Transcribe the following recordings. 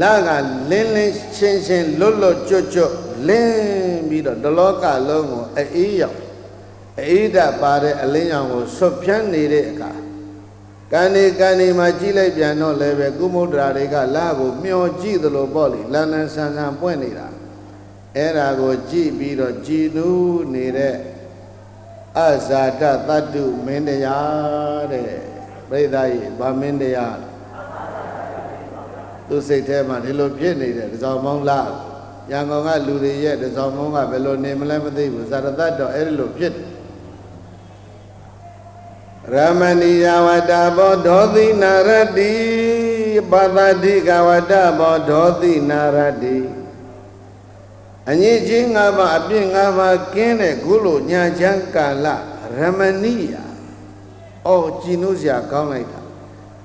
လကလင်းလင်းရှင်းရှင်းလွတ်လွတ်ကျွတ်ကျွတ်လင်းပြီးတော့တလောကလုံးကိုအေးရောက်အေးဓာတ်ပါတဲ့အလင်းရောင်ကိုဆွတ်ဖြန်းနေတဲ့အခါကံဒီကံဒီမှာကြည့်လိုက်ပြန်တော့လည်းပဲကုမုဒ္ဒရာတွေကလကိုမျောကြည့်သလိုပေါ့လေလန်းလန်းဆန်းဆန်းပွင့်နေတာအဲ့ဒါကိုကြည့်ပြီးတော့ကြည်နူးနေတဲ့အဇာတတတ္တုမင်းတရားတဲ့ပြိဿကြီးဗာမင်းတရား သူစိတ်ထဲမှာဒီလိုဖြစ်နေတယ်ဒီဆောင်မောင်းလားရန်ကုန်ကလူတွေရဲ့ဒီဆောင်မောင်းကဘယ်လိုနေမလဲမသိဘူးဇာတတ္တော့အဲ့ဒီလိုဖြစ်တယ်ရမဏီယဝတ္တဘောဒောတိနာရတိပသတိကဝတ္တဘောဒောတိနာရတိအညစ်အကြေး၅ပါးအပြစ်၅ပါးကင်းတဲ့ခုလိုညာချမ်းကာလရမဏိယအော်ကြည်နုစရာကောင်းလိုက်တာ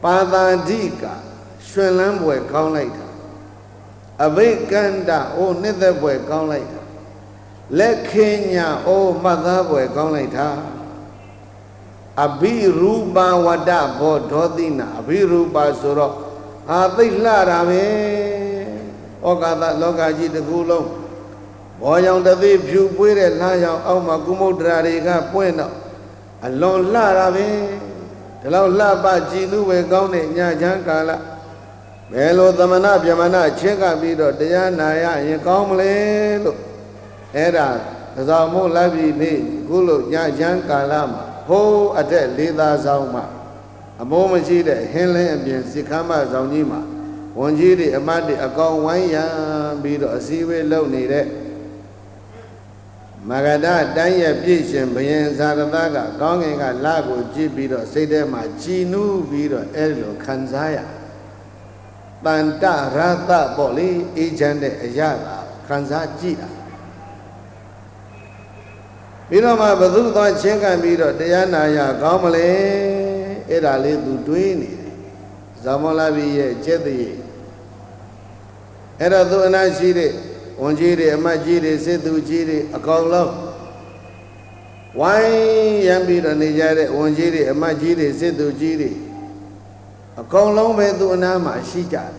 ပါသာဓိက ရွှင်လန်းပွဲကောင်းလိုက်တာအဘိကန္တအိုနှစ်သက်ပွဲကောင်းလိုက်တာလက်ခင်းညာအိုမှတ်သားပွဲကောင်းလိုက်တာအဘိရူပဝတ္တဘောဒောတိနာအဘိရူပဆိုတော့အာသိလှတာပဲဩကာသလောကကြီးတစ်ခုလုံးဘောရောင်တသိဖြူပွေးတဲ့လှရောင်အောက်မှာကုမုဒ္ဒရာတွေကပွင့်တော့အလွန်လှတာပဲဒီလောက်လှပကြည်လူပဲကောင်းတဲ့ညချမ်းကာလ ဘယ်လိုသမဏဗြဟ္မဏချက်ကပြီးတော့တရားနာရရင်ကောင်းမလဲလို့အဲ့ဒါသဇောင်မို့လက်ပြီးနေခုလိုညချမ်းကာလမှာဟိုးအတက်လေးသားဆောင်မှာအမိုးမရှိတဲ့ဟင်းလင်းအပြင်စိခမ်းမဆောင်ကြီးမှာဝန်ကြီးတွေအမတ်တွေအကောင်ဝိုင်းရံပြီးတော့အစည်းအဝေးလုပ်နေတဲ့မဂဒတိုင်းရဲ့ပြည့်ရှင်ဘယင်ဇာရသကကောင်းငင်ကလကိုကြည့်ပြီးတော့စိတ်ထဲမှာကြည်နူးပြီးတော့အဲ့လိုခံစားရတ န်တရသပေါ့လေအေးချမ်းတဲ့အရာကခံစားကြည့်တာပြီးတော့မှဘသူသွားချင်းကန်ပြီးတော့တရားနာရကောင်းမလဲအဲ့ဒါလေးသူတွေးနေတယ်ဇာမောလာဘီရဲ့ကျက်တည်းအဲ့တော့သူအနာရှိတဲ့ဝန်ကြီးတွေအမတ်ကြီးတွေစစ်သူကြီးတွေအကောင်လုံးဝိုင်းရံပြီးတော့နေကြတဲ့ဝန်ကြီးတွေအမတ်ကြီးတွေစစ်သူကြီးတွေအကောင်လုံးပဲသူအနာမှာရှိကြတယ်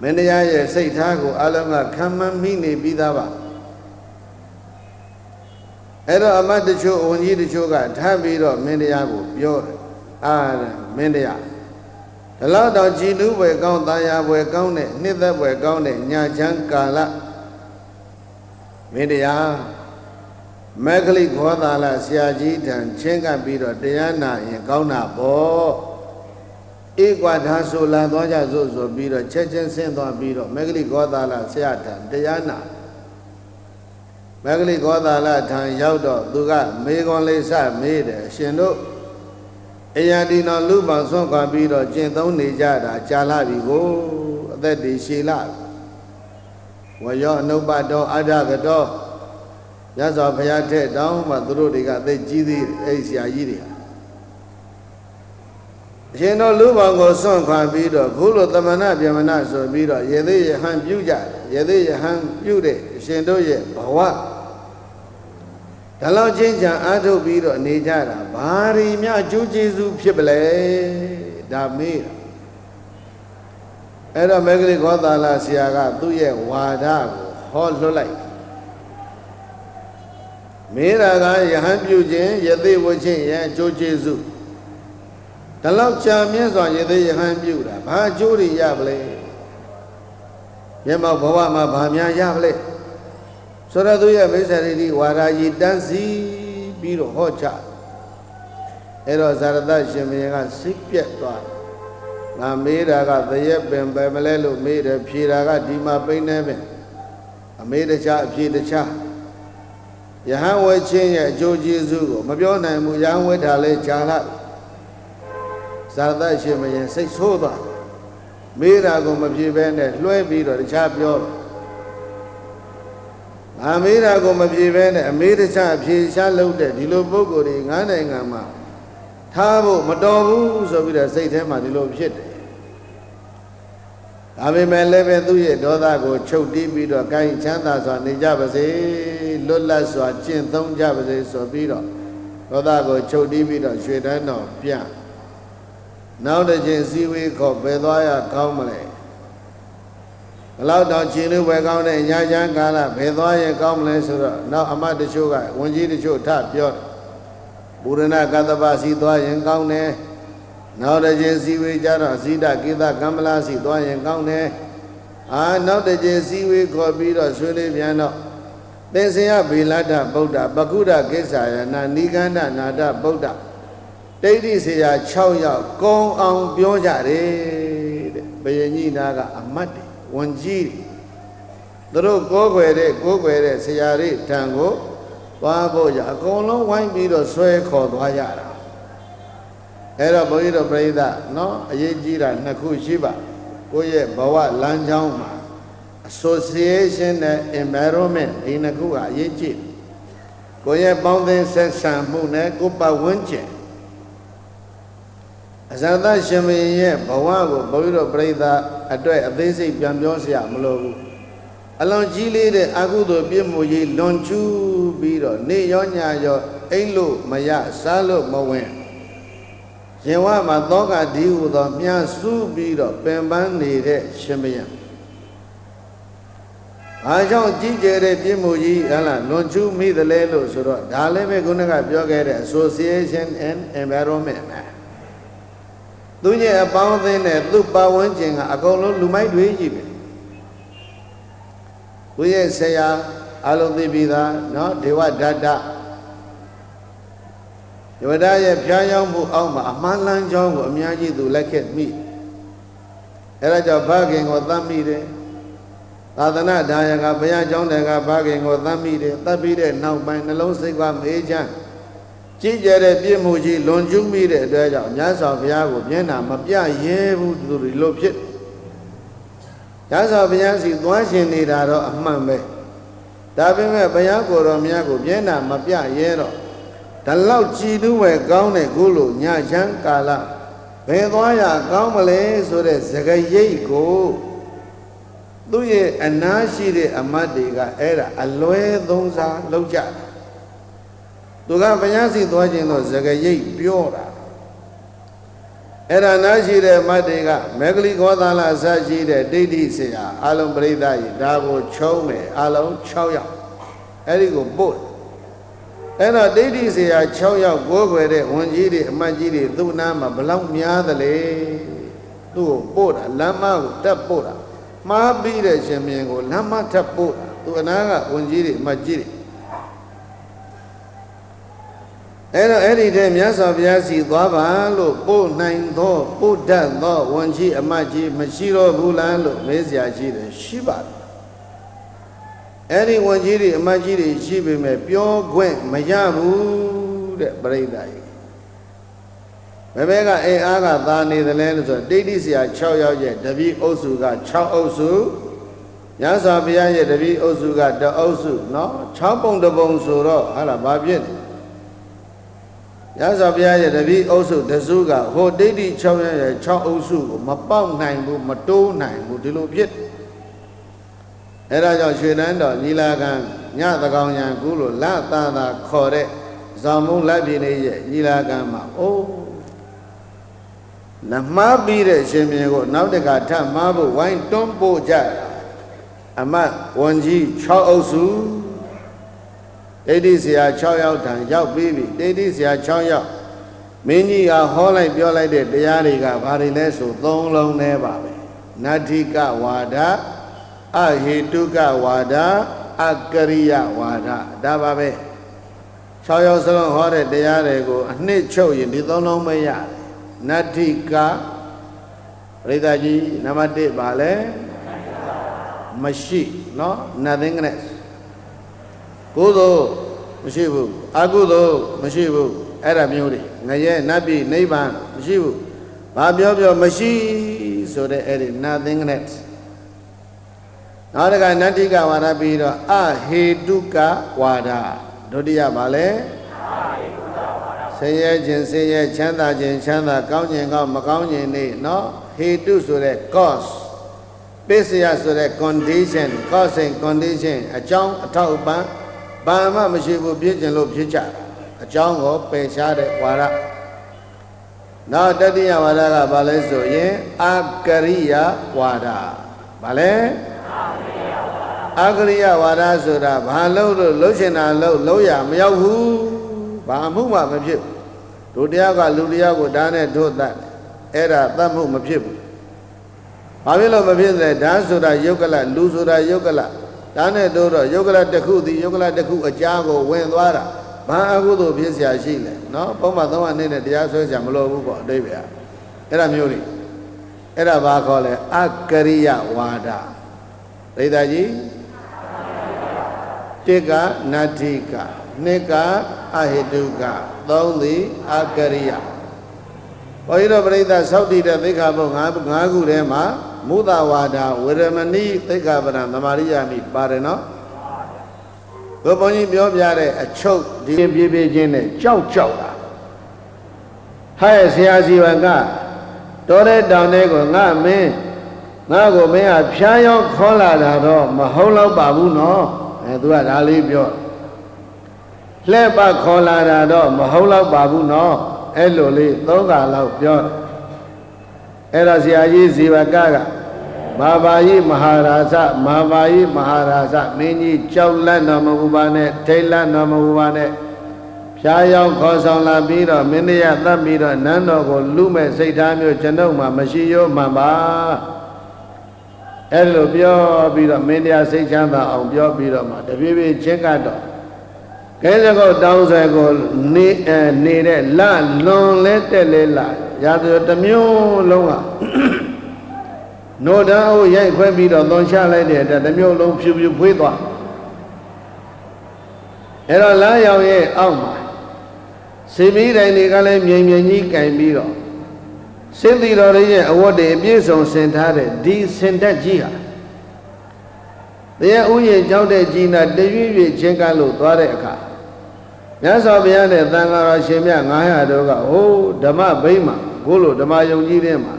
မင်းတရားရဲ့စိတ်ထားကိုအလုံးကခံမှန်းမိနေပြီးသားပါအဲ့တော့အမတ်တချို့ဝန်ကြီးတချို့ကထပ်ပြီးတော့မင်းတရားကိုပြောတယ်အာမင်းတရားဒီလောက်တော့ကြည်နူးပွဲကောင်းတာယာပွဲကောင်းတဲ့နှစ်သက်ပွဲကောင်းတဲ့ညာချမ်းကာလမင်းတရားမက္ခလိခောသာလဆရာကြီးထံချင်းကပ်ပြီးတော့တရားနာရင်ကောင်းတာပေါ့ ဧကွာဒါဆိုလာသွားကြစို့ဆိုပြီးတော့ချက်ချင်းဆင်းသွားပြီးတော့မက္ခလိခောသာလဆရာထံတရားနာမဂ္ဂလိကောသာလထံရောက်တော့သူကမေခွန်လေးစမေးတယ်အရှင်တို့အရာဒီတော်လူပောင်ဆွန့်ခွာပြီးတော့ကျင့်သုံးနေကြတာကြာလာပြီကိုအသက်တည်ရှည်လာဝရောအနုပတောအဒကတောရသော်ဘုရားထက်တောင်းမှသူတို့တွေကသိကြီးသေးအဲ့ဆရာကြီးတွေဟာ အရှင်တို့လူပောင်ကိုဆွန့်ခွာပြီးတော့ခုလိုသမဏဗြဟ္မဏဆိုပြီးတော့ရေသေးရဟန်ပြုကြတယ်ရေသေးရဟန်ပြုတဲ့အရှင်တို့ရဲ့ဘဝဒါလောက်ချင်းချံအားထုတ်ပြီးတော့နေကြတာဘာရီမြအကျိုးကျေးဇူးဖြစ်ပလဲဒါမေးတာအဲ့တော့မေဂရိခောသာလဆရာကသူ့ရဲ့ဝါဒကိုဟောလွတ်လိုက်မေးတာကယဟန်ပြုခြင်းယသိဝချင်းရဲ့အကျိုးကျေးဇူး ဒါလောက်ကြာမြင့်စွာယသိယဟန်ပြုတာဘာအကျိုးတွေရပလဲမျက်မှောက်ဘဝမှာဘာများရပလဲဆိုတော့သူရဲ့မိစ္ဆရိတိဝါရာကြီးတန်းစီပြီးတော့ဟောချအဲ့တော့ဇာရတရှင်မင်းကစိတ်ပြက်သွားငါမေးတာကသရက်ပင်ပဲမလဲလို့မေးတယ်ဖြေတာကဒီမှာပိန်းနေပင်အမေးတခြားအဖြေတခြားယဟန်ဝဲချင်းရဲ့အကျိုးကျေးဇူးကိုမပြောနိုင်ဘူးယဟန်ဝဲထားလဲဂျာလာ ဇာရတရှင်မင်းစိတ်ဆိုးသွားမေးတာကိုမဖြေဘဲနဲ့လွှဲပြီးတော့တခြားပြောတယ်အမေးတာကိုမပြေဘဲနဲ့အမေးတခြားအဖြေရှားလုပ်တဲ့ဒီလိုပုံကိုယ်တွေငါးနိုင်ငံမှာထားဖို့မတော်ဘူးဆိုပြီးတော့စိတ်ထဲမှာဒီလိုဖြစ်တယ်ဒါပေမဲ့လည်းပဲသူ့ရဲ့ဒေါသကိုချုပ်တီးပြီးတော့ကိုင်းချမ်းသာစွာနေကြပါစေလွတ်လပ်စွာကျင့်သုံးကြပါစေဆိုပြီးတော့ဒေါသကိုချုပ်တီးပြီးတော့ရွှေတန်းတော်ပြနော က်တစ်ချိန်စည်းဝေးခေါ်ဘယ်သွားရကောင်းမလဲဘလောက်တော့ခြေလူပဲကောင်းတဲ့ညာချမ်းကာလဘယ်သွားရင်ကောင်းမလဲဆိုတော့နောက်အမတ်တချို့ကဝန်ကြီးတချို့ထပြောတယ်ပုရဏကတ္တပစီသွားရင်ကောင်းတယ်နောက်တစ်ချိန်စီဝေးကြတော့ဇိတကိသကမ္မလာစီသွားရင်ကောင်းတယ်အာနောက်တစ်ချိန်စီဝေးခေါ်ပြီးတော့ဆွေးနွေးပြန်တော့သင်္ဆယဗေလတ္တဗုဒ္ဓပကုဒ္ဒကိစ္ဆာယနာနိကန္ဒနာတဗုဒ္ဓ ဒိဋ္ဌိဆရာ6ယောက်ကုံအောင်ပြောကြတယ်တဲ့ဘယင်ကြီးနာကအမတ်တွေဝန်ကြီးတွေသူတို့ကိုးကွယ်တဲ့ကိုးကွယ်တဲ့ဆရာတွေထံကိုသွားဖို့ကြအကုန်လုံးဝိုင်းပြီးတော့ဆွဲခေါ်သွားကြတာအဲ့တော့ဘုန်းကြီးတို့ပြိဿနော်အရေးကြီးတာနှစ်ခုရှိပါကိုယ့်ရဲ့ဘဝလမ်းကြောင်းမှာ association နဲ့ environment ဒီနှစ်ခုကအရေးကြီးကိုယ့်ရဲ့ပေါင်းသင်းဆက်ဆံမှုနဲ့ကိုယ်ပတ်ဝန်းကျင် အဇာတရှင်မင်းရဲ့ဘဝကိုဘုန်းကြီးတို့ပြိဿအတွက်အသေးစိတ်ပြန်ပြောစရာမလိုဘူးအလွန်ကြီးလေးတဲ့အကုသိုလ်ပြစ်မှုကြီးလွန်ကျူးပြီးတော့နေရောညရောအိတ်လို့မရစားလို့မဝင်ရင်ဝမှာသောကဒီဟုသောမြတ်စုပြီးတော့ပင်ပန်းနေတဲ့ရှင်မင်းအားကြောင့်ကြီးကျယ်တဲ့ပြစ်မှုကြီးဟလာလွန်ကျူးမိသလဲလို့ဆိုတော့ဒါလည်းပဲခုနကပြောခဲ့တဲ့ association and environment သူရဲ့အပေါင်းအသင်းနဲ့သူ့ပတ်ဝန်းကျင်ကအကုန်လုံးလူမိုက်တွေကြီးပဲသူရဲ့ဆရာအလုံးသိပြီးသားနော်ဒေဝဒတ္တဒေဝဒရဲ့ဖျားရောက်မှုအောက်မှာအမှန်လန်းကြောင်းကိုအများကြီးသူလက်ခဲ့မိအဲဒါကြောင့်ဘခင်ကိုသတ်မိတယ်သာသနာဒါယကဘုရားကျောင်းတွေကဘခင်ကိုသတ်မိတယ်သတ်ပြီးတဲ့နောက်ပိုင်းနှလုံးစိတ်ကမေးချမ်း ကြည်ကြတဲ့ပြည့်မှုကြီးလွန်ကျူးမိတဲ့အတွက်ကြောင့်မြတ်စွာဘုရားကိုမျက်နှာမပြရဲဘူးသူတို့လိုဖြစ်မြတ်စွာဘုရားစီသွားရှင်နေတာတော့အမှန်ပဲဒါပေမဲ့ဘုရားကိုယ်တော်မြတ်ကိုမျက်နှာမပြရဲတော့ဒါလောက်ကြည်သူပဲကောင်းတဲ့ခုလိုညချမ်းကာလဘယ်သွားရကောင်းမလဲဆိုတဲ့သကရိတ်ကိုသူ့ရဲ့အနာရှိတဲ့အမတ်တွေကအဲ့ဒါအလွဲသုံးစားလောက်ကြတယ် သူကဘုရားစီသွားခြင်းတော့ဇဂရိတ်ပြောတာအဲ့ဒါနာရှိတဲ့မတ်တွေကမေဂလိခောသလအစရှိတဲ့ဒိဋ္ဌိဆရာအလုံးပရိသတ်ကြီးဒါကိုချုံးမယ်အလုံး6ယောက်အဲ့ဒီကိုပို့အဲ့တော့ဒိဋ္ဌိဆရာ6ယောက်ကိုးကွယ်တဲ့ဝန်ကြီးတွေအမတ်ကြီးတွေသူ့နားမှာဘလောက်များသလဲသူ့ကိုပို့တာလမ်းမကိုတက်ပို့တာမှားပြီးတဲ့ရှင်မြင်းကိုလမ်းမထပ်ပို့တာသူအနာကဝန်ကြီးတွေအမတ်ကြီးတွေ အဲ့တော့အဲ့ဒီတည်းမြတ်စွာဘုရားစီသွားပါလို့ပို့နိုင်သောပို့တတ်သောဝန်ကြီးအမတ်ကြီးမရှိတော့ဘူးလားလို့မေးစရာရှိတယ်ရှိပါတယ်အဲ့ဒီဝန်ကြီးတွေအမတ်ကြီးတွေရှိပေမဲ့ပြောခွင့်မရဘူးတဲ့ပြိဿကြီးဘယ်ဘက်ကအိမ်အားကသာနေတယ်လဲလို့ဆိုတော့ဒိဋ္ဌိဆရာ6ယောက်ရဲ့တပည့်အုပ်စုက6အုပ်စုညစွာဘုရားရဲ့တပည့်အုပ်စုကတအုပ်စုเนาะ6ပုံတပုံဆိုတော့ဟာလားဘာဖြစ်လဲ ရသော်ဘုရားရဲ့တပည့်အုပ်စုတစုကဟိုဒိဋ္ဌိ6ရဲ့6အုပ်စုကိုမပေါက်နိုင်ဘူးမတိုးနိုင်ဘူးဒီလိုဖြစ်အဲဒါကြောင့်ရွှေတန်းတော်ညီလာခံညသကောင်ရံကူလို့လသာသာခေါ်တဲ့ဇော်မုံလက်ပြည်လေးရဲ့ညီလာခံမှာအိုးနမပြီးတဲ့ရှင်မြေကိုနောက်တကထမှားဖို့ဝိုင်းတွန်းပို့ကြအမတ်ဝန်ကြီး6အုပ်စု ဒိဋ္ဌိဆရာ6ယောက်ထံရောက်ပြီးပြီဒိဋ္ဌိဆရာ6ယောက်မင်းကြီးကဟောလိုက်ပြောလိုက်တဲ့တရားတွေကဘာတွေလဲဆိုသုံးလုံးနဲ့ပါပဲနတ္ထိကဝါဒအဟေတုကဝါဒအကရိယဝါဒဒါပါပဲ6ယောက်စလုံးဟောတဲ့တရားတွေကိုအနှစ်ချုပ်ရင်ဒီသုံးလုံးမရတယ်နတ္ထိကပရိသတ်ကြီးနံပါတ်1ပါလဲမရှိเนาะ nothingness ကု ကုသိုလ်မရှိဘူးအကုသိုလ်မရှိဘူးအဲ့ဒါမျိုးတွေငရဲနတ်ပြည်နိဗ္ဗာန်မရှိဘူးဘာပြောပြောမရှိဆိုတဲ့အဲ့ဒီနာသင်္ကနဲ့နောက်တစ်ခါနတ္တိကဝါဒပြီးတော့အဟေတုကဝါဒဒုတိယပါလေဆင်းရဲခြင်းဆင်းရဲချမ်းသာခြင်းချမ်းသာကောင်းခြင်းကောင်းမကောင်းခြင်းတွေနော်ဟေတုဆိုတဲ့ cause ပစ္စယဆိုတဲ့ condition cause and condition အကြောင်းအထောက်အပံ့ ဘာမှမရှိဘူးဖြစ်ခြင်းလို့ဖြစ်ကြအကြောင်းကိုပယ်ရှားတဲ့ဝါဒနောက်တတိယဝါဒကဘာလဲဆိုရင်အကရိယဝါဒဘာလဲအအကရိယဝါဒဆိုတာဘာလို့လို့လှုပ်ရှင်တာလှုပ်လှုပ်ရမရောက်ဘူးဘာမှုမှမဖြစ်ဘူးတို့တရားကလူတရားကိုဓာတ်နဲ့တို့တတ်တယ်အဲ့ဒါတတ်မှုမဖြစ်ဘူးဘာဖြစ်လို့မဖြစ်လဲဓာတ်ဆိုတာယုတ်ကလလူဆိုတာယုတ်ကလ ဓာတ်နဲ့တို့တော့ယုတ်ကလတစ်ခုသည်ယုတ်ကလတစ်ခုအကြားကိုဝင်သွားတာဘာအကုသိုလ်ဖြစ်เสียရှိလဲနော်ပုံမှန်သုံးအနေနဲ့တရားဆွဲเสียမလိုဘူးပေါ့အတိပ္ပယ်အဲ့ဒါမျိုးတွေအဲ့ဒါဘာခေါ်လဲအကရိယဝါဒဒိဋ္ဌာကြီးတစ်ကနတ္ထိကနှစ်ကအဟိတုကသုံးသည်အကရိယဘုန်းကြီးတို့ပြိဿသောက်တည်တဲ့သိက္ခာပုဒ်၅၅ခုထဲမှာ မုဒဝါဒဝေရမဏိသိက္ခာပဒံသမာရိယာမိပါတယ်နော်ဘုဘုန်းကြီးပြောပြတဲ့အချုပ်ဒီပြေးပြေးချင်းနဲ့ကြောက်ကြောက်တာဟဲ့ဆရာစီဝံကတော်တဲ့တောင်ထဲကိုငါမင်းငါကိုမင်းကဖြားရောက်ခေါ်လာတာတော့မဟုတ်တော့ပါဘူးနော်အဲသူကဒါလေးပြောလှဲ့ပတ်ခေါ်လာတာတော့မဟုတ်တော့ပါဘူးနော်အဲ့လိုလေးသုံးခါလောက်ပြောတယ် အဲ့တော့ဆရာကြီးဇီဝကကမာဘာယိမဟာရာဇမာဘာယိမဟာရာဇမင်းကြီးကြောက်လန့်တော်မမူပါနဲ့ထိတ်လန့်တော်မမူပါနဲ့ဖြားရောက်ခေါ်ဆောင်လာပြီးတော့မင်းတရားတတ်ပြီးတော့နန်းတော်ကိုလူမဲ့စိတ်ထားမျိုးကျွန်ုပ်မှမရှိရောမှန်ပါအဲ့လိုပြောပြီးတော့မင်းတရားစိတ်ချမ်းသာအောင်ပြောပြီးတော့မှတပြေးပြေးချင်းကတော့ကဲစကုတ်တောင်းဆွဲကိုနေအဲနေတဲ့လလွန်လဲတက်လဲလာ ရာသူတစ်မျိုးလုံးကနို့တန်းကိုရိုက်ခွဲပြီးတော့သွန်ချလိုက်တဲ့အတွက်တစ်မျိုးလုံးဖြူဖြူဖွေးသွားအဲ့တော့လမ်းရောက်ရဲ့အောက်မှာစီမီတိုင်တွေကလည်းမြိန်မြိန်ကြီးကင်ပြီးတော့စင်တီတော်ရဲ့အဝတ်တွေအပြည့်စုံဆင်ထားတဲ့ဒီစင်တက်ကြီးဟာတရားဥယျာဉ်ကြောက်တဲ့ကြီးနာတရွေ့ရွေ့ချင်းကလို့သွားတဲ့အခါ မြတ်စွာဘုရားနဲ့သံဃာတော်ရှင်မြတ်900တို့ကဟိုးဓမ္မဗိမ္မာဘိုးလိုဓမ္မယုံကြီးတဲ့မှာ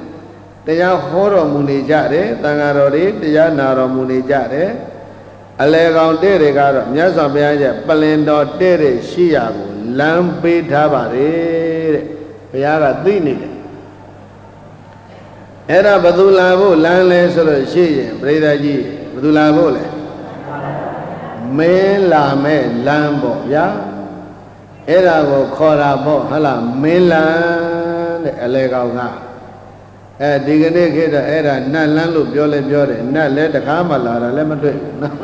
တရားဟောတော်မူနေကြတယ်သံဃာတော်တွေတရားနာတော်မူနေကြတယ်အလေကောင်တဲ့တွေကတော့မြတ်စွာဘုရားရဲ့ပလင်တော်တဲ့တဲ့ရှိရာကိုလမ်းပေးထားပါတယ်တဲ့ဘုရားကသိနေတယ်အဲ့ဒါဘသူလာဖို့လမ်းလဲဆိုလို့ရှိရင်ပရိသတ်ကြီးဘသူလာဖို့လဲမင်းလာမဲ့လမ်းပေါ့ဗျာ အဲ့ဒါကိုခေါ်တာပေါ့ဟလားမင်းလန်းတဲ့အလေကောင်ကအဲဒီကနေ့ခေတ်တော့အဲ့ဒါနတ်လန်းလို့ပြောလဲပြောတယ်နတ်လည်းတခါမှလာတာလည်းမတွေ့ဘူးနော်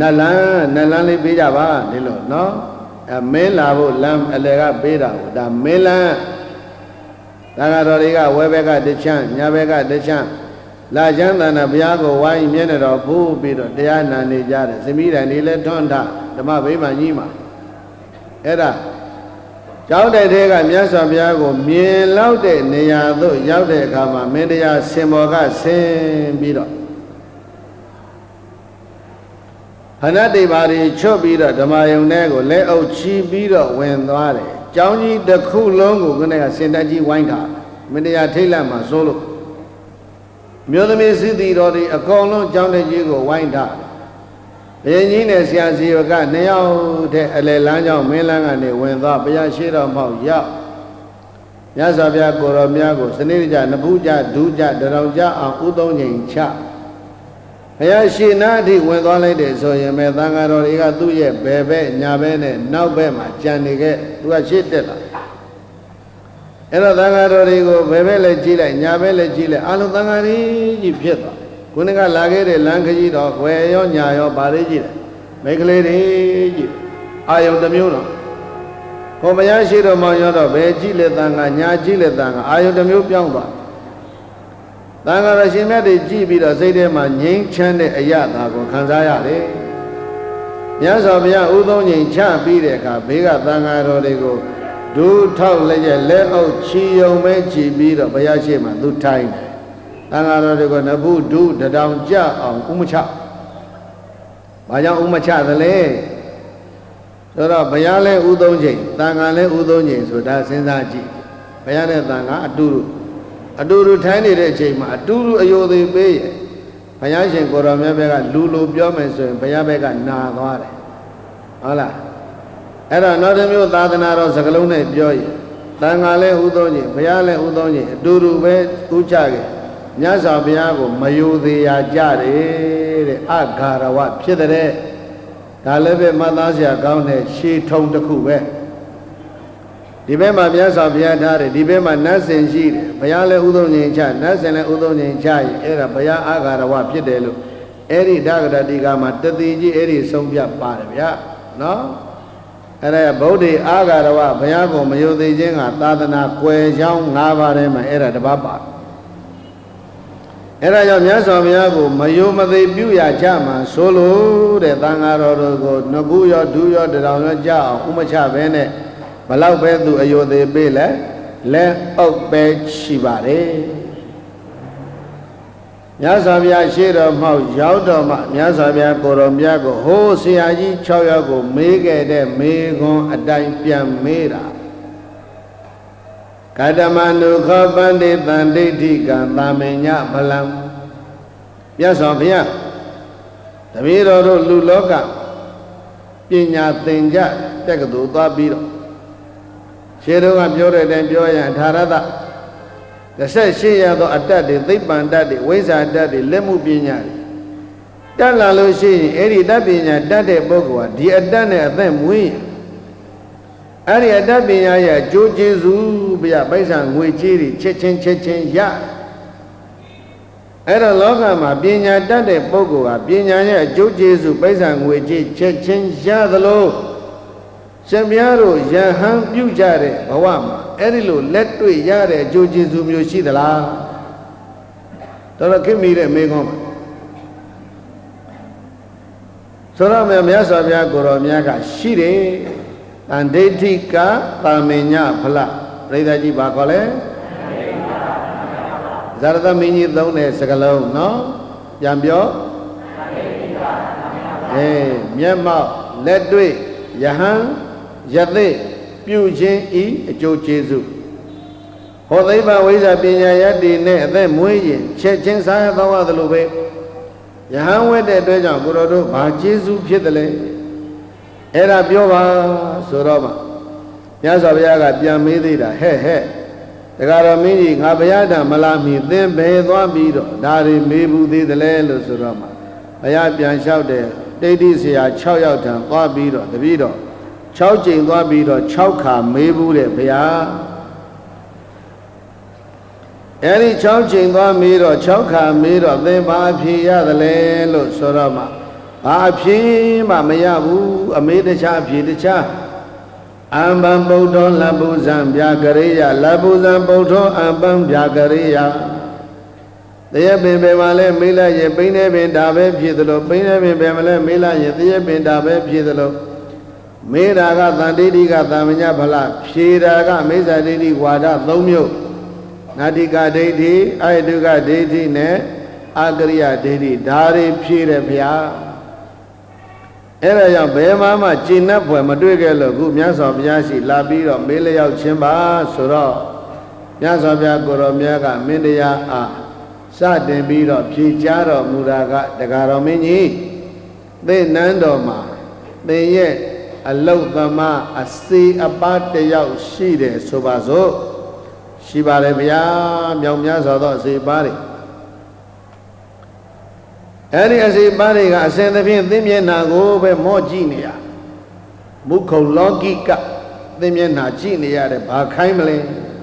နတ်လန်းနတ်လန်းလေးပေးကြပါဒီလိုနော်အဲမင်းလာဖို့လမ်းအလေကပေးတာကိုဒါမင်းလန်းသာဃာတော်တွေကဝဲဘက်ကတချမ်းညာဘက်ကတချမ်းလာချမ်းသာနာဘုရားကိုဝိုင်းမျက်နှာတော်ဖူးပြီးတော့တရားနာနေကြတယ်သမိတိုင်နေလဲထွန်းထဓမ္မဗိမာန်ကြီးမှာ အဲ့ဒါကျောင်းတဲ့ထဲကမြတ်စွာဘုရားကိုမြင်လောက်တဲ့နေရာသို့ရောက်တဲ့အခါမှာမင်းတရားစင်ဘော်ကဆင်းပြီးတော့ဟနတိပါရီချွတ်ပြီးတော့ဓမ္မယုံထဲကိုလက်အုပ်ချီးပြီးတော့ဝင်သွားတယ်။ကျောင်းကြီးတစ်ခုလုံးကိုခုနကစင်တက်ကြီးဝိုင်းထားမင်းတရားထိတ်လန့်မှစိုးလို့မြို့သမီးစည်းတီတော်တွေအကုန်လုံးကျောင်းတဲ့ကြီးကိုဝိုင်းထား ဘယင်ကြီးနဲ့ဆရာစီကနှစ်ယောက်တဲ့အလယ်လမ်းကြောင်းမင်းလန်းကနေဝင်သွားဘုရားရှိတော်မောက်ရောက်မြတ်စွာဘုရားကိုရောမြတ်ကိုစနစ်တကျနဖူးကြဒူးကြတရောင်ကြအောင်ဥသုံးချိန်ချဘုရားရှင်နာအထိဝင်သွားလိုက်တယ်ဆိုရင်မဲ့သံဃာတော်တွေကသူ့ရဲ့ဘယ်ဘက်ညာဘက်နဲ့နောက်ဘက်မှာကြံနေခဲ့သူကရှေ့တက်လာအဲ့တော့သံဃာတော်တွေကိုဘယ်ဘက်လဲကြည့်လိုက်ညာဘက်လဲကြည့်လိုက်အလုံးသံဃာကြီးဖြစ်သွား ခုနကလာခဲ့တဲ့လမ်းခကြီးတော့ဝယ်ရောညာရောဗာလေးကြည့်တယ်မိကလေးတွေကြည့်အာယုံတစ်မျိုးတော့ခေါ်မရရှိတော်မောင်ရောတော့ဘယ်ကြည့်လက်တန်ကညာကြည့်လက်တန်ကအာယုံတစ်မျိုးပြောင်းသွားတန်ဃာရရှင်မြတ်တွေကြည့်ပြီးတော့စိတ်ထဲမှာငြိမ်းချမ်းတဲ့အရာသာကိုခံစားရတယ်မြတ်စွာဘုရားဥသုံးငြိမ်ချပြီးတဲ့အခါဘေးကတန်ဃာတော်တွေကိုဒူးထောက်လက်ရဲ့လက်အုပ်ချီယုံပဲကြည်ပြီးတော့ဘုရားရှိခိုးသူထိုင်တယ် တန်ဃာတော်တွေကနဘူးဒုတတောင်ကြအောင်ဥမချ။ဘာကြောင့်ဥမချသလဲ။ဆိုတော့ဘုရားလဲဥသုံးချိန်တန်ဃာလဲဥသုံးချိန်ဆိုတာစဉ်းစားကြည့်။ဘုရားနဲ့တန်ဃာအတူတူအတူတူထိုင်နေတဲ့အချိန်မှာအတူတူအယိုသေးပေးရဲ့ဘုရားရှင်ကိုရောမြတ်ဘက်ကလူလူပြောမယ်ဆိုရင်ဘုရားဘက်ကနာသွားတယ်။ဟုတ်လား။အဲ့တော့နောက်တစ်မျိုးသာသနာတော်စကလုံးနဲ့ပြောရင်တန်ဃာလဲဥသုံးချိန်ဘုရားလဲဥသုံးချိန်အတူတူပဲဥချခဲ့ မြတ်စွာဘုရားကိုမယိုသေးရကြတယ်တဲ့အဂါရဝဖြစ်တဲ့ဒါလည်းပဲမှတ်သားစရာကောင်းတဲ့ရှေးထုံတစ်ခုပဲဒီဘက်မှာမြတ်စွာဘုရားထားတယ်ဒီဘက်မှာနတ်စင်ရှိတယ်ဘုရားလည်းဥသုံးငြိမ်ချနတ်စင်လည်းဥသုံးငြိမ်ချရင်အဲ့ဒါဘုရားအာဃာရဝဖြစ်တယ်လို့အဲ့ဒီဓဂရတိကမှာတတိကြီးအဲ့ဒီဆုံးဖြတ်ပါတယ်ဗျာနော်အဲ့ဒါဗုဒ္ဓအာဃာရဝဘုရားကိုမယုံသေးခြင်းကသာသနာကွယ်ချောင်း၅ပါးထဲမှာအဲ့ဒါတစ်ပါးပါ အဲ့ဒါကြောင့်မြတ်စွာဘုရားကိုမယုံမသိပြုရကြမှာဆိုလို့တဲ့သံဃာတော်တို့ကိုငကူရောဒူရောတရောင်ရောကြအောင်ဥမချပဲနဲ့ဘလောက်ပဲသူအယုသေးပေးလဲလက်အုပ်ပဲရှိပါတယ်မြတ်စွာဘုရားရှေ့တော်မှောက်ရောက်တော်မှမြတ်စွာဘုရားကိုယ်တော်မြတ်ကိုဟိုးဆရာကြီး6ယောက်ကိုမေးခဲ့တဲ့မေခွန်းအတိုင်းပြန်မေးတာ ကတမနုခောပန္တိတန်ဒိဋ္ဌိကံသာမညဗလံမြတ်စွာဘုရားတပည့်တော်တို့လူလောကပညာသင်ကြတက္ကသိုလ်သွားပြီးတော့ရှေးတော်ကပြောတဲ့အတိုင်းပြောရင်အထာရသ18ရသောအတ္တတွေသိပ္ပံတတ်တွေဝိဇ္ဇာတတ်တွေလက်မှုပညာတွေတက်လာလို့ရှိရင်အဲ့ဒီတတ်ပညာတတ်တဲ့ပုဂ္ဂိုလ်ဟာဒီအတ္တနဲ့အသက်မွေးရင် အဲ့ဒီအတ္တပညာရဲ့အကျိုးကျေးဇူးပြပိုက်ဆံငွေကြေးတွေချက်ချင်းချက်ချင်းရအဲ့တော့လောကမှာပညာတတ်တဲ့ပုဂ္ဂိုလ်ဟာပညာရဲ့အကျိုးကျေးဇူးပိုက်ဆံငွေကြေးချက်ချင်းရသလိုရှင်ပြားတို့ယဟန်ပြုကြတဲ့ဘဝမှာအဲ့ဒီလိုလက်တွေ့ရတဲ့အကျိုးကျေးဇူးမျိုးရှိသလားတော်တော်ခင်မိတဲ့မေခွန်းပါဆိုတော့မြတ်စွာဘုရားကိုရောမြတ်ကရှိတယ် တန်ဒိဋ္ဌိကတာမညဖလပြိဿကြီးဘာခေါ်လဲဇာရသမင်းကြီးသုံးတဲ့စကလုံးနော်ပြန်ပြောအေးမျက်မှောက်လက်တွေ့ယဟန်ယသိပြုခြင်းဤအကျိုးကျေးဇူးဟောသိဗ္ဗဝိဇ္ဇာပညာယတ္တိနဲ့အသက်မွေးရင်ချက်ချင်းစားရသောသလိုပဲယဟန်ဝတ်တဲ့အတွက်ကြောင့်ကိုတော်တို့ဘာကျေးဇူးဖြစ်တယ်လဲ အဲ့ဒါပြောပါဆိုတော့မှမြတ်စွာဘုရားကပြန်မေးသေးတာဟဲ့ဟဲ့တခါတော်မင်းကြီးငါဘုရားတံမလာမီသင်ဘယ်သွားပြီးတော့ဒါတွေမေးဘူးသေးတယ်လဲလို့ဆိုတော့မှဘုရားပြန်လျှောက်တယ်တိဋ္ဌိဆရာ6ယောက်ထံသွားပြီးတော့တပည့်တော်6ကြိမ်သွားပြီးတော့6ခါမေးဘူးတဲ့ဘုရားအဲဒီ6ကြိမ်သွားမေးတော့6ခါမေးတော့သင်ဘာဖြေရသလဲလို့ဆိုတော့မှ ဘာဖြေမှမရဘူးအမေးတခြားဖြေတခြားအံပံဗုဒ္ဓောလဗ္ဗုဇံဗျာကရိယလဗ္ဗုဇံဗုဒ္ဓောအံပံဗျာကရိယတရပင်ပင်မှာလဲမေးလိုက်ရင်ပိန်းနေပင်ဒါပဲဖြစ်သလိုပိန်းနေပင်ပင်မှာလဲမေးလိုက်ရင်တရပင်ဒါပဲဖြစ်သလိုမေးတာကတန်တိတိကတမညဖလဖြေတာကမိစ္ဆာဒိဋ္ဌိဝါဒ၃မျိုးနာတိကဒိဋ္ဌိအာယတုကဒိဋ္ဌိနဲ့အာကရိယဒိဋ္ဌိဒါတွေဖြေတယ်ဗျာ အဲ့ဒါကြောင့်ဘယ်မှမှကျင့်납ဖွယ်မတွေ့ခဲ့လို့ခုမြတ်စွာဘုရားရှိလာပြီးတော့မေးလျောက်ခြင်းပါဆိုတော့မြတ်စွာဘုရားကိုရောမြတ်ကမင်းတရားအားစတင်ပြီးတော့ဖြေကြားတော်မူတာကတက္ကရာမင်းကြီးသိနန်းတော်မှာသင်ရဲ့အလုတ်သမားအစေအပါတယောက်ရှိတယ်ဆိုပါစို့ရှိပါလေဗျာမြောင်များစွာသောအစေပါတွေ အဲ့ဒီအစေပါတွေကအစဉ်သဖြင့်သင်မျက်နာကိုပဲမော့ကြည့်နေရမုခုံလောကိကသင်မျက်နာကြည့်နေရတယ်ဘာခိုင်းမလဲ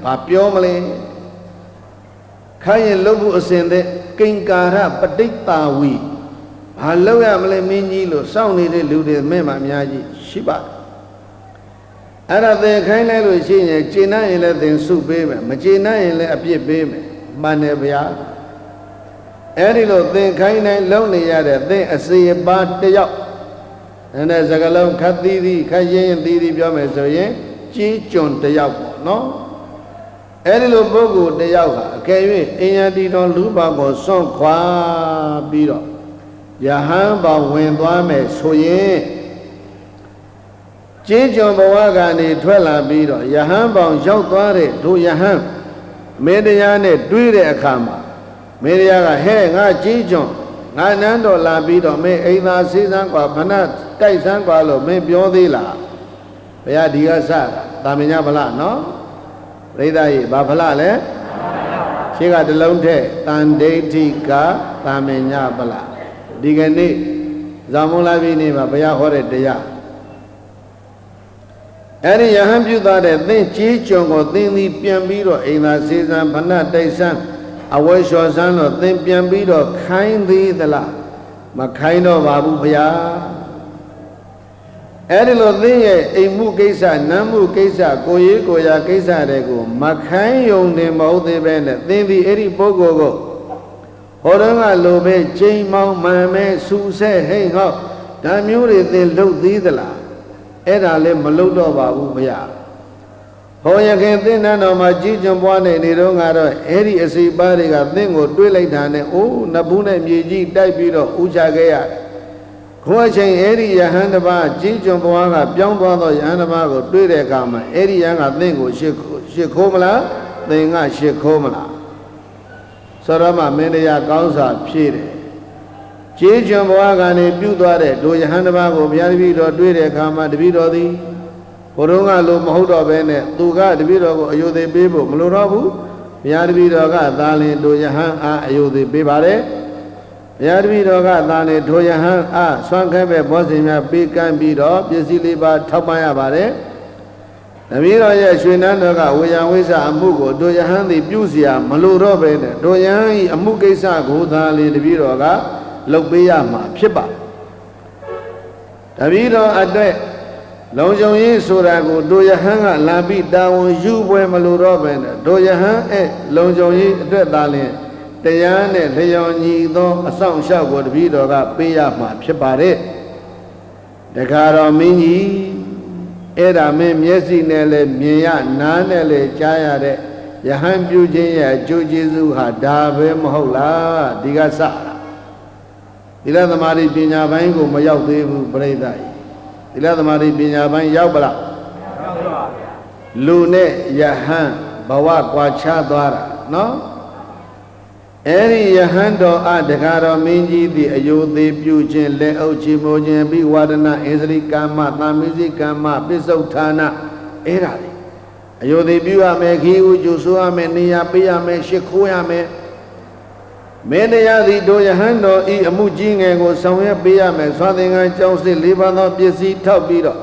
ဘာပြောမလဲခိုင်းရင်လုပ်ဖို့အစဉ်တဲ့ကိင်္ကာရပဋိတ္တာဝီဘာလုပ်ရမလဲမင်းကြီးလို့စောင့်နေတဲ့လူတွေမဲ့မှာအများကြီးရှိပါတယ်အဲ့ဒါသင်ခိုင်းလိုက်လို့ရှိရင်ကျေနပ်ရင်လည်းသင်စုပေးမယ်မကျေနပ်ရင်လည်းအပြစ်ပေးမယ်မှန်တယ်ဗျာ အဲ့ဒီလိုသင်ခိုင်းတိုင်းလုံနေရတဲ့သင်အစီအပါတယောက်အဲ့ဒါစကလုံးခတ်သီးသီးခတ်ရင်သီးသီးပြောမယ်ဆိုရင်ကြီးကျွန်တယောက်ပေါ့နော်အဲ့ဒီလိုပုဂ္ဂိုလ်တယောက်ဟာအကယ်၍အင်ယတိတော်လူပါကိုစွန့်ခွာပြီးတော့ယဟန်ဘောင်ဝင်သွားမယ်ဆိုရင်ကျင်းကျွန်ဘဝကနေထွက်လာပြီးတော့ယဟန်ဘောင်ရောက်သွားတဲ့ဒုယဟန်မေတ္တရားနဲ့တွေးတဲ့အခါမှာ မေတရားကဟဲ့ငါကျင်းကျွန်ငါနန်းတော်လာပြီးတော့မင်းအိမ်သာစေးစမ်းกว่าဖဏတိုက်စမ်းกว่าလို့မင်းပြောသေးလားဘုရားဒီကစတာတာမညဗလနော်ပြိဿရေဘာဗလလဲရှ ရှင်းကတလုံးထက်တန်ဒိဋ္ဌိကသာမညပလဒီကနေ့ဇာမုန်လာပြီနေ့မှာဘုရားဟောတဲ့တရားအဲ့ဒီယဟန်ပြုသားတဲ့သင်ကြီးကျွန်ကိုသင်သည်ပြန်ပြီးတော့အိမ်သာစေစံဖဏတိုက်ဆန်း အဝဲလျှော်စမ်းတော့သင်ပြန်ပြီးတော့ခိုင်းသေးသလားမခိုင်းတော့ပါဘူးဘုရားအဲ့ဒီလိုသင်ရဲ့အိမ်မှုကိစ္စနမ်းမှုကိစ္စကိုရေးကိုရာကိစ္စတွေကိုမခိုင်းယုံတင်မဟုတ်သေးပဲနဲ့သင်ဒီအဲ့ဒီပုဂ္ဂိုလ်ကိုဟောတော့ကလိုပဲချိန်မောင်းမှန်မဲစူဆဲဟိတ်ဟောက်ဒါမျိုးတွေသင်လှုပ်သေးသလားအဲ့ဒါလည်းမလှုပ်တော့ပါဘူးဘုရား ဟောရခင်သင်္นานတော်မှာကြီးကျွံပွားနေနေတော့ကတော့အဲ့ဒီအစီပါတွေကသင်ကိုတွေးလိုက်တာနဲ့အိုးနဘူးနဲ့မြေကြီးတိုက်ပြီးတော့ဥချခဲ့ရတယ်ခုအချိန်အဲ့ဒီယဟန်တစ်ပါးကြီးကျွံပွားကပြောင်းသွားသောယဟန်တစ်ပါးကိုတွေးတဲ့အခါမှာအဲ့ဒီယဟန်ကသင်ကိုရှစ်ရှစ်ခိုးမလားသင်ကရှစ်ခိုးမလားဆိုတော့မှမင်းတရားကောင်းစွာဖြည့်တယ်ကျေးကျွန်ဘဝကနေပြုသွားတဲ့ဒုယဟန်တစ်ပါးကိုဘုရားတပည့်တော်တွေးတဲ့အခါမှာတပည့်တော်သည် ဘုရုံးကလိုမဟုတ်တော့ဘဲနဲ့သူကတပည့်တော်ကိုအယုသေးပေးဖို့မလိုတော့ဘူးဘုရားတပည့်တော်ကသာလင်ဒုယဟန်အားအယုသေးပေးပါတယ်ဘုရားတပည့်တော်ကသာလင်ဒုယဟန်အားဆွမ်းခဲပဲဘောဇင်များပေးကမ်းပြီးတော့ပစ္စည်းလေးပါထောက်ပံ့ရပါတယ်တပည့်တော်ရဲ့ရွှေနန်းတော်ကဝေယံဝိဇ္ဇအမှုကိုဒုယဟန်သည်ပြုเสียမလိုတော့ဘဲနဲ့ဒုယဟန်ဤအမှုကိစ္စကိုသာလေတပည့်တော်ကလုပ်ပေးရမှာဖြစ်ပါတပည့်တော်အတွက် လုံခြုံရေးဆိုတာကိုဒုယဟန်ကလာပြီးတာဝန်ယူပွဲမလိုတော့ပဲနဲ့ဒုယဟန်အဲ့လုံခြုံရေးအတွက်သာလင်တရားနဲ့လျော်ညီသောအဆောင်အရှောက်ကိုတပည့်တော်ကပေးရမှာဖြစ်ပါတယ်တခါတော်မင်းကြီးအဲ့ဒါမင်းမျက်စိနဲ့လည်းမြင်ရနားနဲ့လည်းကြားရတဲ့ယဟန်ပြုခြင်းရဲ့အကျိုးကျေးဇူးဟာဒါပဲမဟုတ်လားဒီကစတာသီလသမာဓိပညာပိုင်းကိုမရောက်သေးဘူးပြိဿကြီး သီလသမာဓိပညာပိုင်းရောက်ပလားလူနဲ့ယဟန်ဘဝကွာခြားသွားတာနော်အဲ့ဒီယဟန်တော်အတကာတော်မင်းကြီးသည်အယုသေးပြုခြင်းလက်အုပ်ချီမိုးခြင်းပြီးဝါဒနာဣသရိကမ္မသာမိစိကမ္မပစ္စုဌာနအဲ့ဒါလေအယုသေးပြုရမယ်ခီးဥကျူဆိုရမယ်နေရာပေးရမယ်ရှ िख ိုးရမယ် မင်းတရားသည်တို့ယဟန်တော်ဤအမှုကြီးငယ်ကိုဆောင်ရွက်ပေးရမယ်သွားသင်္ကန်းကြောင်းစစ်လေးပါးသောပစ္စည်းထောက်ပြီးတော့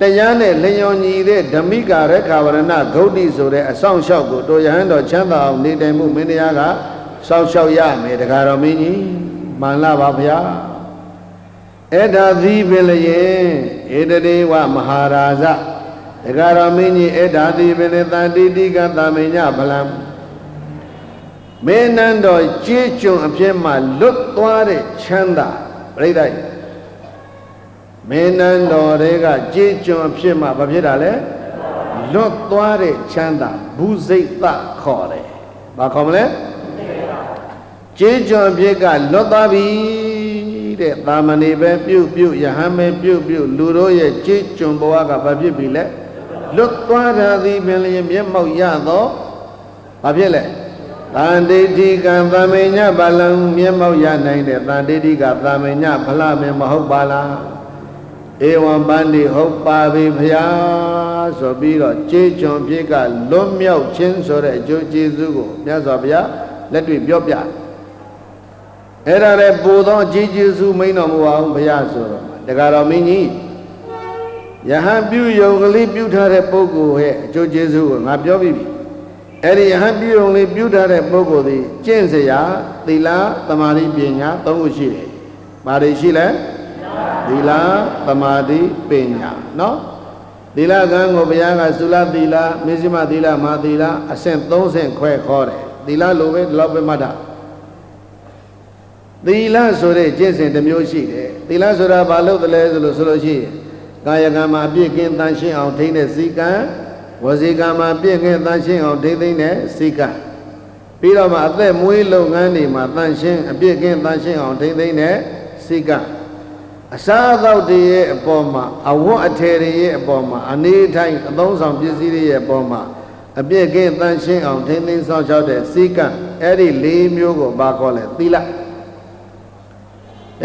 တရားနဲ့လျော်ညီတဲ့ဓမိကာရခာဝရဏဂௌတိဆိုတဲ့အဆောင်လျှောက်ကိုတို့ယဟန်တော်ချမ်းသာအောင်နေတိုင်မှုမင်းတရားကစောင့်ရှောက်ရမယ်တကားတော်မင်းကြီးမှန်လားပါဗျာအဲ့ဒါသည်ပင်လျင်ဧတရေဝမဟာရာဇတကားတော်မင်းကြီးအဲ့ဒါသည်ပင်လေတန်တိတိကသမေညဗလံ မင်းနန်းတော်ကြေးကျွန်အဖြစ်မှလွတ်သွားတဲ့ချမ်းသာပြိဋ္ဌိမင်းနန်းတော်တွေကကြေးကျွန်အဖြစ်မှဘာဖြစ်တာလဲလွတ်သွားတဲ့ချမ်းသာဘူးစိတ်သခေါ်တယ်ဘာခေါ်မလဲကြေးကျွန်အဖြစ်ကလွတ်သွားပြီတဲ့တာမဏေပဲပြုတ်ပြုတ်ယဟန်ပဲပြုတ်ပြုတ်လူတို့ရဲ့ကြေးကျွန်ဘဝကဘာဖြစ်ပြီလဲလွတ်သွားတာသည်ပင်လျင်မျက်မှောက်ရသောဘာဖြစ်လဲ တန်တိတိကံသမေညဗလံမျက်မှောက်ရနိုင်တဲ့တန်တိတိကသမေညဖလမင်းမဟုတ်ပါလားဧဝံပန္တိဟုတ်ပါပြီဖျားဆိုပြီးတော့ကြေးကျွန်ဖြစ်ကလွတ်မြောက်ခြင်းဆိုတဲ့အကျိုးကျေးဇူးကိုမြတ်စွာဘုရားလက်တွေ့ပြောပြအဲ့ဒါလည်းပူသောအကျိုးကျေးဇူးမိန်တော်မူအောင်ဘုရားဆိုတော့တက္ကရာမင်းကြီးယဟန်ပြုယုံကလေးပြုထားတဲ့ပုဂ္ဂိုလ်ရဲ့အကျိုးကျေးဇူးကိုငါပြောပြီးပြီ အဲ့ဒီယဟန်ပြုယုံလေးပြုထားတဲ့ပုဂ္ဂိုလ်သည်ကျင့်စရာသီလသမာဓိပညာသုံးခုရှိတယ်။ဘာတွေရှိလဲ။သီလသမာဓိပညာနော်။သီလကံကိုဘုရားကသုလသီလမေဇိမသီလမာသီလအဆင့်၃ဆင့်ခွဲခေါ်တယ်။သီလလိုပဲဒီလောက်ပဲမှတ်တာ။သီလဆိုတဲ့ကျင့်စဉ်တစ်မျိုးရှိတယ်။သီလဆိုတာဘာလို့တလဲဆိုလို့ဆိုလို့ရှိရင်ကာယကံမှာအပြည့်ကင်းတန်ရှင်းအောင်ထိန်းတဲ့စည်းကံ ဝစီကံမှာပြည့်ငဲ့တန်ရှင်းအောင်ထိသိမ့်တဲ့စိကပြီးတော့မှအသက်မွေးလုပ်ငန်းတွေမှာတန်ရှင်းအပြည့်ကင်းတန်ရှင်းအောင်ထိသိမ့်တဲ့စိကအစားအသောက်တွေရဲ့အပေါ်မှာအဝတ်အထည်တွေရဲ့အပေါ်မှာအနေထိုင်အသုံးဆောင်ပစ္စည်းတွေရဲ့အပေါ်မှာအပြည့်ကင်းတန်ရှင်းအောင်ထိသိမ့်ဆောင်ရှောက်တဲ့စိကအဲ့ဒီ၄မျိုးကိုဘာခေါ်လဲသီလရ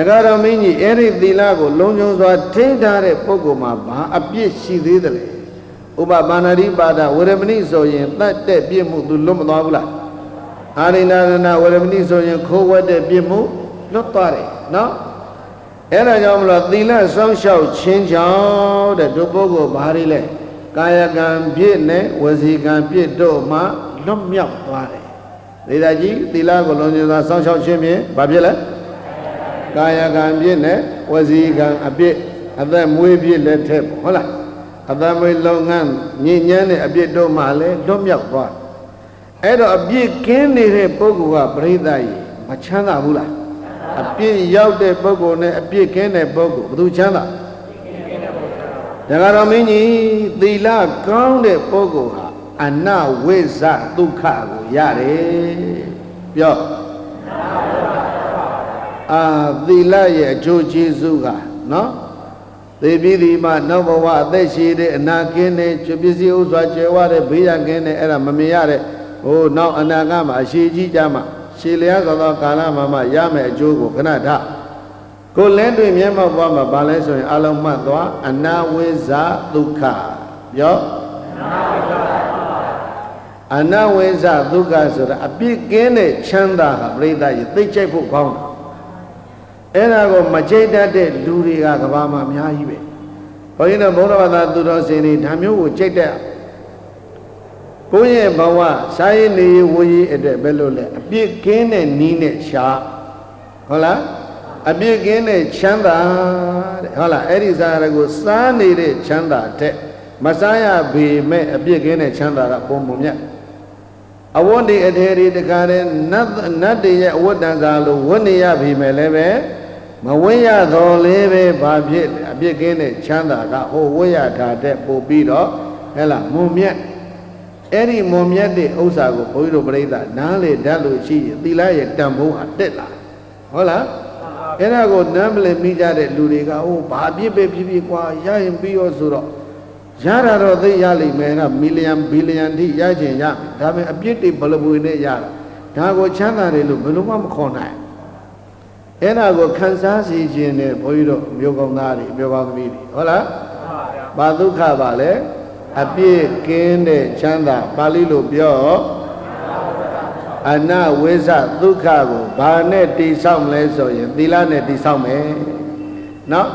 ကြတော်မင်းကြီးအဲ့ဒီသီလကို လုံခြုံစွာထိန်းထားတဲ့ပုဂ္ဂိုလ်မှာဘာအပြစ်ရှိသေးသလဲ ဥပပါဏာတိပါဒဝရမဏိဆိုရင်တတ်တဲ့ပြည့်မှုသူလွတ်မသွားဘူးလားအာရိနာရဏဝရမဏိဆိုရင်ခိုးဝတ်တဲ့ပြစ်မှုလွတ်သွားတယ်နော်အဲ့ဒါကြောင့်မလို့သီလစောင့်ရှောက်ခြင်းကြောင့်တဲ့ဒုပုဂ္ဂိုလ်ဘာတွေလဲကာယကံပြည့်နဲ့ဝစီကံပြည့်တို့မှလွတ်မြောက်သွားတယ်ဒေသကြီးသီလကိုလုံးစုံစွာစောင့်ရှောက်ခြင်းဖြင့်ဘာဖြစ်လဲကာယကံပြည့်နဲ့ဝစီကံအပြည့်အသက်မွေးပြည့်လက်ထက်ပေါ့ဟုတ်လား အသက်မွေးလုံငန်းညဉ့်ညမ်းတဲ့အပြည့်တို့မှလည်းလွတ်မြောက်သွားအဲ့တော့အပြည့်ကင်းနေတဲ့ပုဂ္ဂိုလ်ကပြိဿကြီးမချမ်းသာဘူးလားအပြည့်ရောက်တဲ့ပုဂ္ဂိုလ်နဲ့အပြည့်ကင်းတဲ့ပုဂ္ဂိုလ်ဘယ်သူချမ်းသာဒဂရမင်းကြီးသီလကောင်းတဲ့ပုဂ္ဂိုလ်ဟာအနဝိဇ္ဇဒုက္ခကိုရတယ်ပြောအာသီလရဲ့အကျိုးကျေးဇူးကနော် သေပြီးဒီမှာနောက်ဘဝအသက်ရှိတဲ့အနာကင်းတဲ့ကျွပစ္စည်းဥစွာကျွယ်ဝတဲ့ဘေးရန်ကင်းတဲ့အဲ့ဒါမမြင်ရတဲ့ဟိုနောက်အနာကမှာအရှိကြီးကြမှာရှည်လျားသောသောကာလမှာမှရမယ်အကျိုးကိုခဏထားကိုလဲတွင်မျက်မှောက်ဘဝမှာဘာလဲဆိုရင်အလုံးမှတ်သွားအနာဝိဇ္ဇဒုက္ခပြောအနာဝိဇ္ဇဒုက္ခဆိုတာအပြစ်ကင်းတဲ့ချမ်းသာဟာပြိဿရဲ့သိကြိုက်ဖို့ကောင်းတာ အဲ့ဒါကိုမကြိတ်တတ်တဲ့လူတွေကကဘာမှာအများကြီးပဲဘုန်းကြီးတို့ဘုန်းတော်ဘာသာသူတော်စင်တွေဓာမျိုးကိုကြိတ်တတ်ကိုယ့်ရဲ့ဘဝစာရေးနေရေးဝေးရေးအတွက်ဘယ်လိုလဲအပြစ်ကင်းတဲ့နီးနဲ့ရှားဟုတ်လားအပြစ်ကင်းတဲ့ချမ်းသာတဲ့ဟုတ်လားအဲ့ဒီစားရကိုစားနေတဲ့ချမ်းသာတဲ့မစားရပေမဲ့အပြစ်ကင်းတဲ့ချမ်းသာကပုံပုံမြတ်အဝတ်ဒီအထေရီတခါတည်းနတ်နတ်တွေရဲ့အဝတ်တန်စာလို့ဝတ်နေရပြီမဲ့လည်းပဲ မဝတ်ရတော့လေးပဲဘာဖြစ်လဲအပြစ်ကင်းတဲ့ချမ်းသာကဟိုဝတ်ရတာတဲ့ပို့ပြီးတော့ဟဲ့လားမုံမြတ်အဲ့ဒီမုံမြတ်တဲ့ဥစ္စာကိုဘုန်းကြီးတို့ပြိဿနားလေတတ်လို့ရှိရင်သီလရဲ့တန်ဖိုးဟာတက်လာဟုတ်လားအဲ့ဒါကိုနမ်းမလည်မိကြတဲ့လူတွေကဟိုဘာပြစ်ပဲဖြစ်ဖြစ်ကွာရရင်ပြီးရောဆိုတော့ရတာတော့သိရလိမ့်မယ်ကမီလီယံဘီလီယံထိရချင်ရမယ်ဒါပေမဲ့အပြစ်တွေဘလပွေနဲ့ရတာဒါကိုချမ်းသာတယ်လို့ဘယ်လိုမှမခေါ်နိုင် အဲ့ဒါကိုခံစားစီခြင်းနဲ့ဘုန်းကြီးတို့မျိုးကောင်းသားတွေမျိုးကောင်းသမီးတွေဟုတ်လားဘာဒုက္ခပါလဲအပြစ်ကင်းတဲ့ချမ်းသာပါဠိလိုပြောအနဝိဇ္ဇဒုက္ခကိုဘာနဲ့တိဆောက်မလဲဆိုရင်သီလနဲ့တိဆောက်မယ်နော်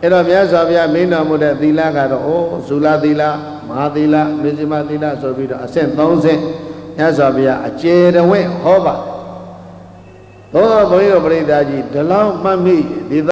အဲ့တော့မြတ်စွာဘုရားမင်းတော်မူတဲ့သီလကတော့အိုးဇူလသီလမဟာသီလမေဇိမသီလဆိုပြီးတော့အဆင့်30မြတ်စွာဘုရားအကျေတော်ဝင့်ဟောပါ သောတော်ဘုန်းကြီးတို့ပြိဿကြီးဒီလောက်မှတ်မိဒီ